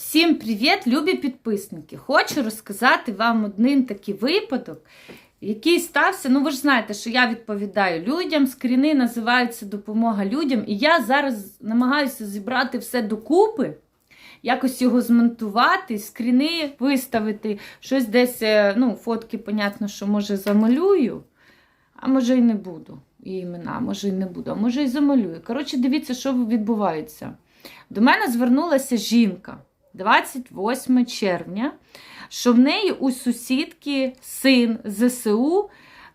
Всім привіт, любі підписники! Хочу розказати вам один такий випадок, який стався. Ну, ви ж знаєте, що я відповідаю людям. Скріни називаються допомога людям. І я зараз намагаюся зібрати все докупи, якось його змонтувати, скріни виставити, щось десь, е, ну, фотки, понятно, що може замалюю, а може і не буду. І імена, може і не буду, а може і замалюю. Коротше, дивіться, що відбувається. До мене звернулася жінка 28 червня, що в неї у сусідки син ЗСУ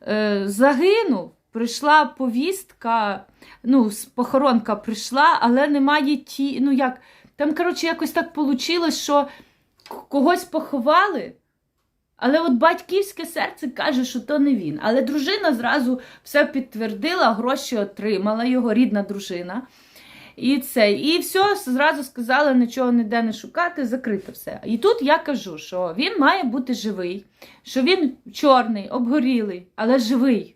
е, загинув. Прийшла повістка, ну, похоронка прийшла, але немає ті. Ну як, там, коротше, якось так вийшло, що когось поховали. Але от батьківське серце каже, що то не він. Але дружина зразу все підтвердила, гроші отримала його рідна дружина. І це, і все, зразу сказали, нічого ніде не шукати, закрито все. І тут я кажу, що він має бути живий, що він чорний, обгорілий, але живий.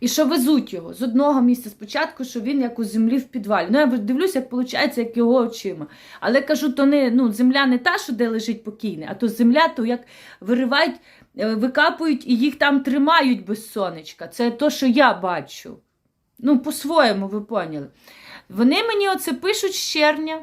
І що везуть його з одного місця спочатку, що він як у землі в підвалі. Ну, я дивлюся, як виходить, як його очима. Але кажу, то не ну, земля не та, що де лежить покійний, а то земля, то як виривають, е, викапують і їх там тримають без сонечка. Це то, що я бачу. Ну, по-своєму, ви поняли. Вони мені оце пишуть з червня.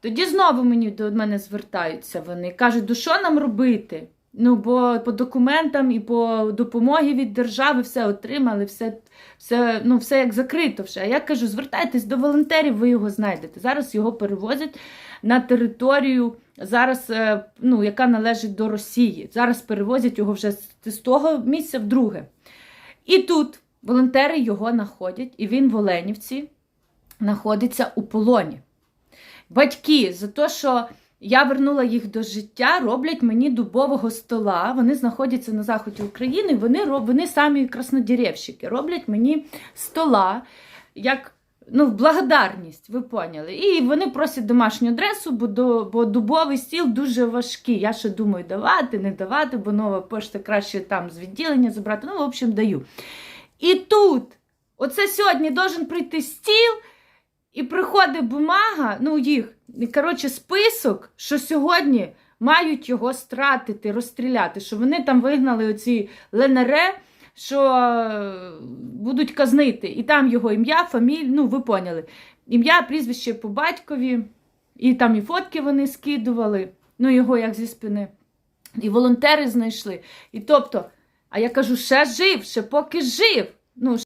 Тоді знову мені до мене звертаються вони. Кажуть, до що нам робити? Ну, бо по документам і по допомогі від держави все отримали, все, все, ну, все як закрито. вже. А я кажу, звертайтесь до волонтерів, ви його знайдете. Зараз його перевозять на територію, зараз, е, ну, яка належить до Росії. Зараз перевозять його вже з того місця в друге. І тут волонтери його знаходять, і він в Оленівці знаходиться у полоні. Батьки за те, що я вернула їх до життя, роблять мені дубового стола. Вони знаходяться на заході України. Вони вони самі краснодеревщики, роблять мені стола як ну, благодарність, ви поняли. І вони просять домашню адресу, бо, до, бо дубовий стіл дуже важкий. Я ще думаю, давати, не давати, бо нова пошта краще там з відділення забрати. Ну, в общем, даю. І тут, оце сьогодні должен прийти стіл. І приходить бумага, ну їх, коротше, список, що сьогодні мають його стратити, розстріляти, що вони там вигнали оці ЛНР, що е, будуть казнити. І там його ім'я, фамілія, ну ви поняли. Ім'я, прізвище по батькові, і там і фотки вони скидували, ну його як зі спини. І волонтери знайшли. І тобто, а я кажу, ще жив, ще поки жив. Ну,